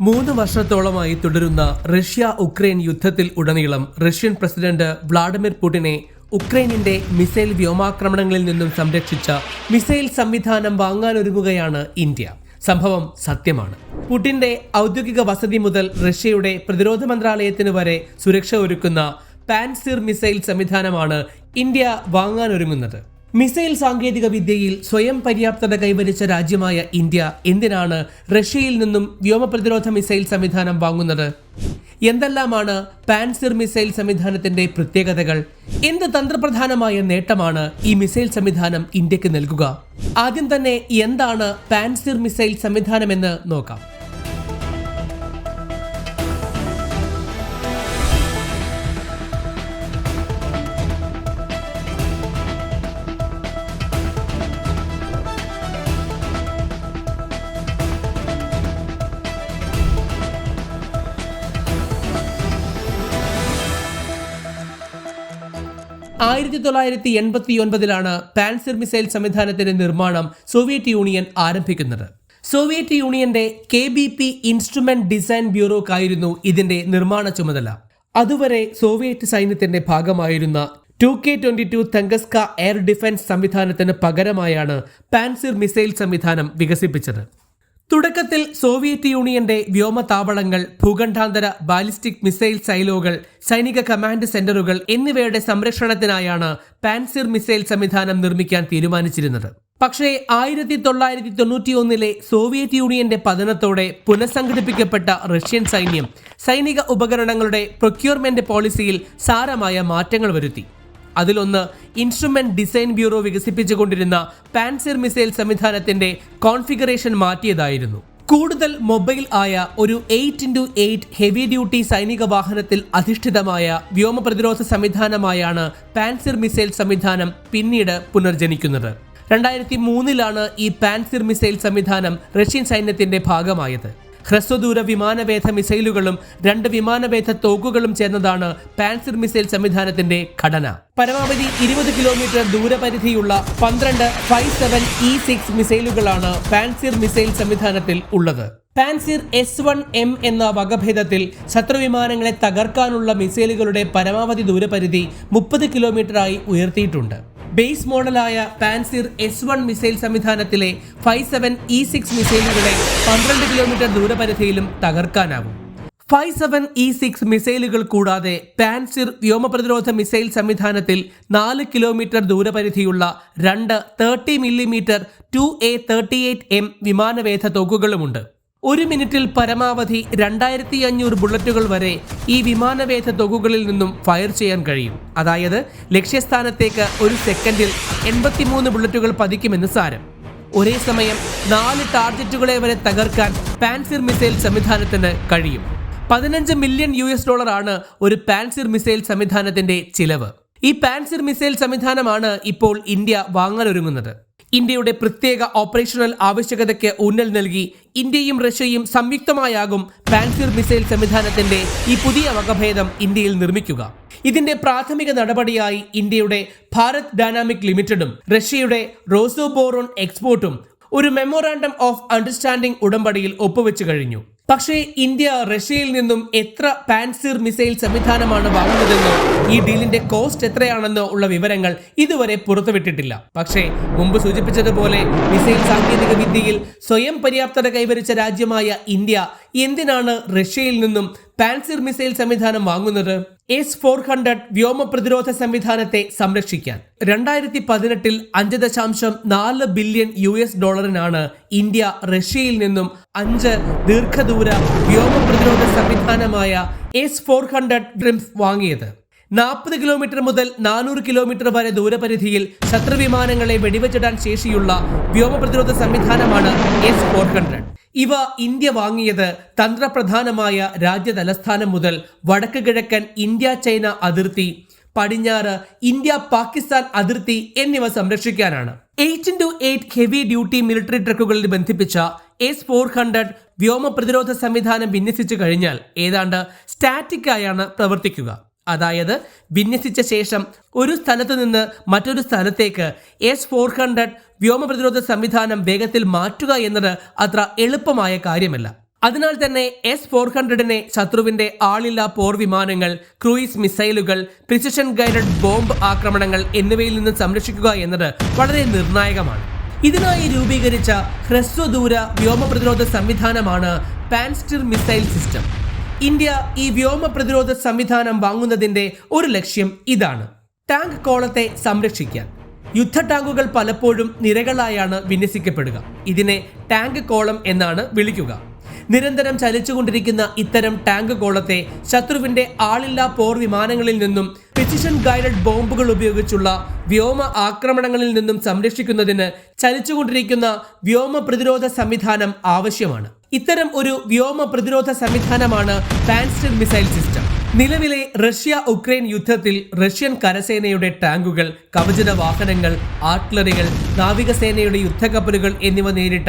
മൂന്ന് വർഷത്തോളമായി തുടരുന്ന റഷ്യ ഉക്രൈൻ യുദ്ധത്തിൽ ഉടനീളം റഷ്യൻ പ്രസിഡന്റ് വ്ളാഡിമിർ പുടിനെ ഉക്രൈനിന്റെ മിസൈൽ വ്യോമാക്രമണങ്ങളിൽ നിന്നും സംരക്ഷിച്ച മിസൈൽ സംവിധാനം വാങ്ങാനൊരുങ്ങുകയാണ് ഇന്ത്യ. സംഭവം സത്യമാണ്. പുടിന്റെ ഔദ്യോഗിക വസതി മുതൽ റഷ്യയുടെ പ്രതിരോധ മന്ത്രാലയത്തിന് വരെ സുരക്ഷ ഒരുക്കുന്ന പാൻസിർ മിസൈൽ സംവിധാനമാണ് ഇന്ത്യ വാങ്ങാനൊരുങ്ങുന്നത്. മിസൈൽ സാങ്കേതിക വിദ്യയിൽ സ്വയം പര്യാപ്തത കൈവരിച്ച രാജ്യമായ ഇന്ത്യ എന്തിനാണ് റഷ്യയിൽ നിന്നും വ്യോമ പ്രതിരോധ മിസൈൽ സംവിധാനം വാങ്ങുന്നത്? എന്തെല്ലാമാണ് പാൻസിർ മിസൈൽ സംവിധാനത്തിന്റെ പ്രത്യേകതകൾ? എന്ത് തന്ത്രപ്രധാനമായ നേട്ടമാണ് ഈ മിസൈൽ സംവിധാനം ഇന്ത്യയ്ക്ക് നൽകുക? ആദ്യം തന്നെ എന്താണ് പാൻസിർ മിസൈൽ സംവിധാനമെന്ന് നോക്കാം. ആയിരത്തി തൊള്ളായിരത്തി എൺപത്തി ഒൻപതിലാണ് പാൻസർ മിസൈൽ സംവിധാനത്തിന്റെ നിർമ്മാണം സോവിയറ്റ് യൂണിയൻ ആരംഭിക്കുന്നത്. സോവിയറ്റ് യൂണിയന്റെ K B P instrument design ബ്യൂറോക്കായിരുന്നു ഇതിന്റെ നിർമ്മാണ ചുമതല. അതുവരെ സോവിയറ്റ് സൈന്യത്തിന്റെ ഭാഗമായിരുന്ന two K twenty two Tunguska air defence സംവിധാനത്തിന് പകരമായാണ് പാൻസിർ മിസൈൽ സംവിധാനം വികസിപ്പിച്ചത്. തുടക്കത്തിൽ സോവിയറ്റ് യൂണിയന്റെ വ്യോമതാവളങ്ങൾ ഭൂഖണ്ഡാന്തര ബാലിസ്റ്റിക് മിസൈൽ സൈലോകൾ സൈനിക കമാൻഡ് സെന്ററുകൾ എന്നിവയുടെ സംരക്ഷണത്തിനായാണ് പാൻസിർ മിസൈൽ സംവിധാനം നിർമ്മിക്കാൻ തീരുമാനിച്ചിരുന്നത്. പക്ഷേ ആയിരത്തി തൊള്ളായിരത്തി തൊണ്ണൂറ്റി ഒന്നിലെ സോവിയറ്റ് യൂണിയന്റെ പതനത്തോടെ പുനഃസംഘടിപ്പിക്കപ്പെട്ട റഷ്യൻ സൈന്യം സൈനിക ഉപകരണങ്ങളുടെ പ്രൊക്യൂർമെന്റ് പോളിസിയിൽ സാരമായ മാറ്റങ്ങൾ വരുത്തി. അതിലൊന്ന് ഇൻസ്ട്രുമെന്റ് ഡിസൈൻ ബ്യൂറോ വികസിപ്പിച്ചുകൊണ്ടിരുന്ന പാൻസിർ മിസൈൽ സംവിധാനത്തിന്റെ കോൺഫിഗറേഷൻ മാറ്റിയതായിരുന്നു. കൂടുതൽ മൊബൈൽ ആയ ഒരു eight into eight heavy duty സൈനിക വാഹനത്തിൽ അധിഷ്ഠിതമായ വ്യോമ പ്രതിരോധ സംവിധാനമായാണ് പാൻസിർ മിസൈൽ സംവിധാനം പിന്നീട് പുനർജനിക്കുന്നത്. രണ്ടായിരത്തി മൂന്നിലാണ് ഈ പാൻസിർ മിസൈൽ സംവിധാനം റഷ്യൻ സൈന്യത്തിന്റെ ഭാഗമായത്. ഹ്രസ്വദൂര വിമാനവേധ മിസൈലുകളും രണ്ട് വിമാനവേധ തോക്കുകളും ചേർന്നതാണ് പാൻസർ മിസൈൽ സംവിധാനത്തിന്റെ ഘടന. പരമാവധി ഇരുപത് കിലോമീറ്റർ ദൂരപരിധിയുള്ള പന്ത്രണ്ട് ഫൈവ് സെവൻ ഇ സിക്സ് മിസൈലുകളാണ് പാൻസിർ മിസൈൽ സംവിധാനത്തിൽ ഉള്ളത്. പാൻസിർ എസ് വൺ എം എന്ന വകഭേദത്തിൽ ശത്രുവിമാനങ്ങളെ തകർക്കാനുള്ള മിസൈലുകളുടെ പരമാവധി ദൂരപരിധി മുപ്പത് കിലോമീറ്ററായി ഉയർത്തിയിട്ടുണ്ട്. ബേസ് മോഡലായ പാൻസിർ എസ് വൺ മിസൈൽ സംവിധാനത്തിലെ ഫൈവ് സെവൻ ഇ സിക്സ് മിസൈലുകളെ പന്ത്രണ്ട് കിലോമീറ്റർ ദൂരപരിധിയിലും തകർക്കാനാവും. ഫൈവ് സെവൻ ഇ സിക്സ് മിസൈലുകൾ കൂടാതെ പാൻസിർ വ്യോമപ്രതിരോധ മിസൈൽ സംവിധാനത്തിൽ നാല് കിലോമീറ്റർ ദൂരപരിധിയുള്ള രണ്ട് thirty millimetre two A thirty eight M വിമാനവേധ തോക്കുകളുമുണ്ട്. ഒരു മിനിറ്റിൽ പരമാവധി രണ്ടായിരത്തി അഞ്ഞൂറ് ബുള്ളറ്റുകൾ വരെ ഈ വിമാനവേധ തൊകുകളിൽ നിന്നും ഫയർ ചെയ്യാൻ കഴിയും. അതായത് ലക്ഷ്യസ്ഥാനത്തേക്ക് ഒരു സെക്കൻഡിൽ എൺപത്തിമൂന്ന് ബുള്ളറ്റുകൾ പതിക്കുമെന്ന് സാരം. ഒരേ സമയം നാല് ടാർഗറ്റുകളെ വരെ തകർക്കാൻ പാൻസിർ മിസൈൽ സംവിധാനത്തിന് കഴിയും. പതിനഞ്ച് മില്യൺ യു എസ് ഡോളർ ആണ് ഒരു പാൻസിർ മിസൈൽ സംവിധാനത്തിന്റെ ചിലവ്. ഈ പാൻസിർ മിസൈൽ സംവിധാനമാണ് ഇപ്പോൾ ഇന്ത്യ വാങ്ങാനൊരുങ്ങുന്നത്. ഇന്ത്യയുടെ പ്രത്യേക ഓപ്പറേഷണൽ ആവശ്യകതയ്ക്ക് ഊന്നൽ നൽകി ഇന്ത്യയും റഷ്യയും സംയുക്തമായാകും പാൻസിർ മിസൈൽ സംവിധാനത്തിന്റെ ഈ പുതിയ വകഭേദം ഇന്ത്യയിൽ നിർമ്മിക്കുക. ഇതിന്റെ പ്രാഥമിക നടപടിയായി ഇന്ത്യയുടെ ഭാരത് ഡൈനാമിക് ലിമിറ്റഡും റഷ്യയുടെ റോസോബോറോൺ എക്സ്പോർട്ടും ഒരു മെമ്മോറാണ്ടം ഓഫ് അണ്ടർസ്റ്റാൻഡിംഗ് ഉടമ്പടിയിൽ ഒപ്പുവെച്ചു കഴിഞ്ഞു. പക്ഷേ ഇന്ത്യ റഷ്യയിൽ നിന്നും എത്ര പാൻസിർ മിസൈൽ സംവിധാനമാണ് വാങ്ങുന്നതെന്നോ ഈ ഡീലിന്റെ കോസ്റ്റ് എത്രയാണെന്നോ ഉള്ള വിവരങ്ങൾ ഇതുവരെ പുറത്തുവിട്ടിട്ടില്ല. പക്ഷേ മുമ്പ് സൂചിപ്പിച്ചതുപോലെ മിസൈൽ സാങ്കേതിക വിദ്യയിൽ സ്വയം പര്യാപ്തത കൈവരിച്ച രാജ്യമായ ഇന്ത്യ എന്തിനാണ് റഷ്യയിൽ നിന്നും പാൻസിർ മിസൈൽ സംവിധാനം വാങ്ങുന്നത്? എസ് ഫോർ ഹൺഡ്രഡ് വ്യോമ പ്രതിരോധ സംവിധാനത്തെ സംരക്ഷിക്കാൻ. രണ്ടായിരത്തി പതിനെട്ടിൽ അഞ്ച് ദശാംശം നാല് ബില്യൺ യു എസ് ഡോളറിനാണ് ഇന്ത്യ റഷ്യയിൽ നിന്നും അഞ്ച് ദീർഘദൂര വ്യോമ പ്രതിരോധ സംവിധാനമായ എസ് ഫോർ ഹൺഡ്രഡ് ഡ്രിംസ് വാങ്ങിയത്. നാൽപ്പത് കിലോമീറ്റർ മുതൽ നാനൂറ് കിലോമീറ്റർ വരെ ദൂരപരിധിയിൽ ശത്രുവിമാനങ്ങളെ വെടിവെച്ചിടാൻ ശേഷിയുള്ള വ്യോമപ്രതിരോധ സംവിധാനമാണ് എസ് ഫോർ ഹൺഡ്രഡ്. ഇവ ഇന്ത്യ വാങ്ങിയത് തന്ത്രപ്രധാനമായ രാജ്യ തലസ്ഥാനം മുതൽ വടക്ക് കിഴക്കൻ ഇന്ത്യ ചൈന അതിർത്തി പടിഞ്ഞാറ് ഇന്ത്യ പാകിസ്ഥാൻ അതിർത്തി എന്നിവ സംരക്ഷിക്കാനാണ്. Eight into eight heavy duty military ട്രക്കുകളിൽ ബന്ധിപ്പിച്ച എസ് ഫോർ ഹൺഡ്രഡ് വ്യോമ പ്രതിരോധ സംവിധാനം വിന്യസിച്ചു കഴിഞ്ഞാൽ ഏതാണ്ട് സ്റ്റാറ്റിക്കായാണ് പ്രവർത്തിക്കുക. അതായത് വിന്യസിച്ച ശേഷം ഒരു സ്ഥലത്ത് നിന്ന് മറ്റൊരു സ്ഥലത്തേക്ക് എസ് ഫോർ ഹൺഡ്രഡ് വ്യോമ പ്രതിരോധ സംവിധാനം വേഗത്തിൽ മാറ്റുക എന്നത് അത്ര എളുപ്പമായ കാര്യമല്ല. അതിനാൽ തന്നെ എസ് ഫോർ ഹൺഡ്രഡിനെ ശത്രുവിന്റെ ആളില്ലാ പോർ വിമാനങ്ങൾ ക്രൂയിസ് മിസൈലുകൾ പ്രിസിഷൻ ഗൈഡഡ് ബോംബ് ആക്രമണങ്ങൾ എന്നിവയിൽ നിന്ന് സംരക്ഷിക്കുക എന്നത് വളരെ നിർണായകമാണ്. ഇതിനായി രൂപീകരിച്ച ഹ്രസ്വദൂര വ്യോമ പ്രതിരോധ സംവിധാനമാണ് പാൻസ്റ്റിർ മിസൈൽ സിസ്റ്റം ഇന്ത്യ ഈ വ്യോമ പ്രതിരോധ സംവിധാനം വാങ്ങുന്നതിന്റെ ഒരു ലക്ഷ്യം ഇതാണ്. ടാങ്ക് കോളത്തെ സംരക്ഷിക്കാൻ. യുദ്ധ ടാങ്കുകൾ പലപ്പോഴും നിരകളായാണ് വിന്യസിക്കപ്പെടുക. ഇതിനെ ടാങ്ക് കോളം എന്നാണ് വിളിക്കുക. നിരന്തരം ചലിച്ചുകൊണ്ടിരിക്കുന്ന ഇത്തരം ടാങ്ക് കോളത്തെ ശത്രുവിന്റെ ആളില്ലാ പോർ വിമാനങ്ങളിൽ നിന്നും പ്രിസിഷൻ ഗൈഡഡ് ബോംബുകൾ ഉപയോഗിച്ചുള്ള വ്യോമ ആക്രമണങ്ങളിൽ നിന്നും സംരക്ഷിക്കുന്നതിന് ചലിച്ചുകൊണ്ടിരിക്കുന്ന വ്യോമ പ്രതിരോധ സംവിധാനം ആവശ്യമാണ്. ഇത്തരം ഒരു വ്യോമ പ്രതിരോധ സംവിധാനമാണ് പാൻസ്റ്റർ മിസൈൽ സിസ്റ്റം. നിലവിലെ റഷ്യ ഉക്രൈൻ യുദ്ധത്തിൽ റഷ്യൻ കരസേനയുടെ ടാങ്കുകൾ കവചിത വാഹനങ്ങൾ ആർട്ടിലറികൾ നാവികസേനയുടെ യുദ്ധക്കപ്പലുകൾ എന്നിവ നേരിട്ട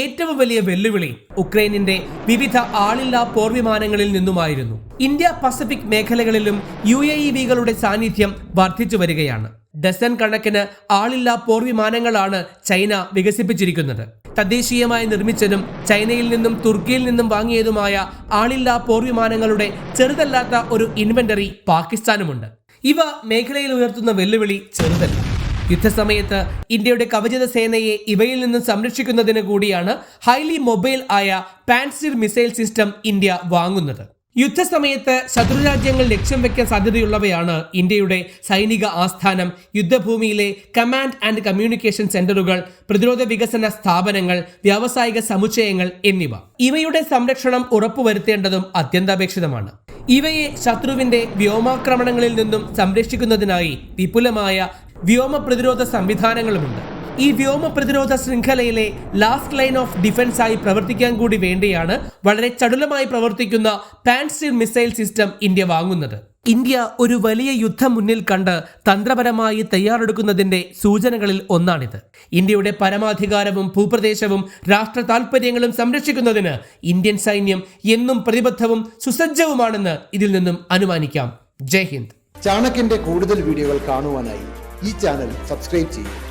ഏറ്റവും വലിയ വെല്ലുവിളി ഉക്രൈനിന്റെ വിവിധ ആളില്ലാ പോർവിമാനങ്ങളിൽ നിന്നുമായിരുന്നു. ഇന്ത്യ പസഫിക് മേഖലകളിലും യു എ ഇ വികളുടെ സാന്നിധ്യം വർദ്ധിച്ചു വരികയാണ്. ഡസൻ കണക്കിന് ആളില്ലാ പോർവിമാനങ്ങളാണ് ചൈന വികസിപ്പിച്ചിരിക്കുന്നത്. തദ്ദേശീയമായി നിർമ്മിച്ചതും ചൈനയിൽ നിന്നും തുർക്കിയിൽ നിന്നും വാങ്ങിയതുമായ ആളില്ലാ പോർവിമാനങ്ങളുടെ ചെറുതല്ലാത്ത ഒരു ഇൻവെന്ററി പാകിസ്ഥാനുമുണ്ട്. ഇവ മേഖലയിൽ ഉയർത്തുന്ന വെല്ലുവിളി ചെറുതല്ല. യുദ്ധസമയത്ത് ഇന്ത്യയുടെ കവചിത സേനയെ ഇവയിൽ നിന്നും സംരക്ഷിക്കുന്നതിന് കൂടിയാണ് ഹൈലി മൊബൈൽ ആയ പാൻസിർ മിസൈൽ സിസ്റ്റം ഇന്ത്യ വാങ്ങുന്നത്. യുദ്ധസമയത്ത് ശത്രുരാജ്യങ്ങൾ ലക്ഷ്യം വെക്കാൻ സാധ്യതയുള്ളവയാണ് ഇന്ത്യയുടെ സൈനിക ആസ്ഥാനം. യുദ്ധഭൂമിയിലെ കമാൻഡ് ആൻഡ് കമ്മ്യൂണിക്കേഷൻ സെന്ററുകൾ പ്രതിരോധ വികസന സ്ഥാപനങ്ങൾ വ്യാവസായിക സമുച്ചയങ്ങൾ എന്നിവ. ഇവയുടെ സംരക്ഷണം ഉറപ്പുവരുത്തേണ്ടതും അത്യന്താപേക്ഷിതമാണ്. ഇവയെ ശത്രുവിന്റെ വ്യോമാക്രമണങ്ങളിൽ നിന്നും സംരക്ഷിക്കുന്നതിനായി വിപുലമായ വ്യോമ പ്രതിരോധ സംവിധാനങ്ങളുമുണ്ട്. ഈ വ്യോമ പ്രതിരോധ ശൃംഖലയിലെ ലാസ്റ്റ് ലൈൻ ഓഫ് ഡിഫൻസ് ആയി പ്രവർത്തിക്കാൻ കൂടി വേണ്ടിയാണ് വളരെ ചടുലമായി പ്രവർത്തിക്കുന്ന പാൻസ്റ്റീർ മിസൈൽ സിസ്റ്റം ഇന്ത്യ വാങ്ങുന്നത്. ഇന്ത്യ ഒരു വലിയ യുദ്ധം മുന്നിൽ കണ്ട് തന്ത്രപരമായി തയ്യാറെടുക്കുന്നതിന്റെ സൂചനകളിൽ ഒന്നാണിത്. ഇന്ത്യയുടെ പരമാധികാരവും ഭൂപ്രദേശവും രാഷ്ട്ര താൽപര്യങ്ങളും സംരക്ഷിക്കുന്നതിന് ഇന്ത്യൻ സൈന്യം എന്നും പ്രതിബദ്ധവും സുസജ്ജവുമാണെന്ന് ഇതിൽ നിന്നും അനുമാനിക്കാം. ജയ് ഹിന്ദ്. ചാണക്യന്റെ കൂടുതൽ വീഡിയോകൾ കാണുവാനായി ഈ ചാനൽ സബ്സ്ക്രൈബ് ചെയ്യൂ